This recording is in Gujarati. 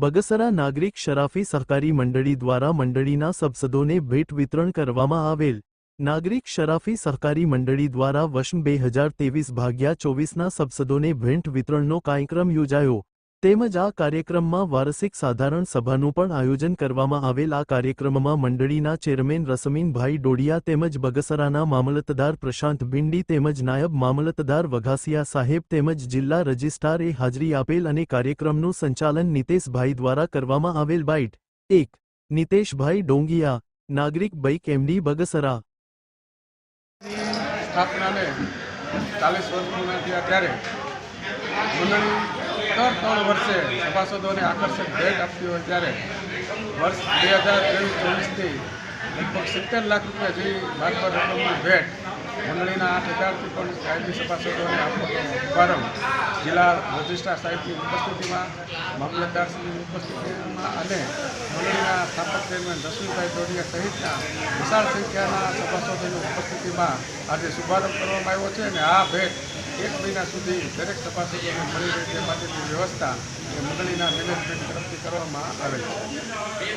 બગસરા નાગરિક શરાફી સહકારી મંડળી દ્વારા મંડળીના સબસદોને ભેટ વિતરણ કરવામાં આવેલ. નાગરિક શરાફી સહકારી મંડળી દ્વારા વર્ષ બે હજાર તેવીસ ભાગ્યા ચોવીસના સબસદોને ભેટ વિતરણનો કાર્યક્રમ યોજાયો. તેમજ આ કાર્યક્રમમાં વાર્ષિક સાધારણ સભાનું પણ આયોજન કરવામાં આવેલ. આ કાર્યક્રમમાં મંડળીના ચેરમેન રસમીનભાઈ ડોડિયા તેમજ બગસરાના મામલતદાર પ્રશાંત બિંડી તેમજ નાયબ મામલતદાર વઘાસિયા સાહેબ તેમજ જિલ્લા રજિસ્ટ્રારે હાજરી આપેલ અને કાર્યક્રમનું સંચાલન નિતેશભાઈ દ્વારા કરવામાં આવેલ. બાઇટ એક, નિતેશભાઈ ડોંગિયા, નાગરિક બાઇક એમડી, બગસરા. મંડળી દર ત્રણ વર્ષે સભાસદોને આકર્ષક ભેટ આપતી હોય ત્યારે વર્ષ બે હજાર ત્રેવીસ ચોવીસથી લગભગ સિત્તેર લાખ રૂપિયા જેવી ભાગવત રકમની ભેટ મંડળીના આઠ હજારથી પણ કાયદી સભાસદોને આપવાનો પ્રારંભ જિલ્લા રજિસ્ટ્રાર સાહેબની ઉપસ્થિતિમાં મામલતદારશ્રીની ઉપસ્થિતિમાં અને મંડળીના સ્થાપક ચેરમેન રશ્મિભાઈ દોડિયા સહિતના વિશાળ સંખ્યાના સભાસદોની ઉપસ્થિતિમાં આજે શુભારંભ કરવામાં આવ્યો છે અને આ ભેટ એક મહિના સુધી દરેક તપાસીઓને મળી રહે તે માટેની વ્યવસ્થા એ મંડળીના મેનેજમેન્ટ તરફથી કરવામાં આવે છે.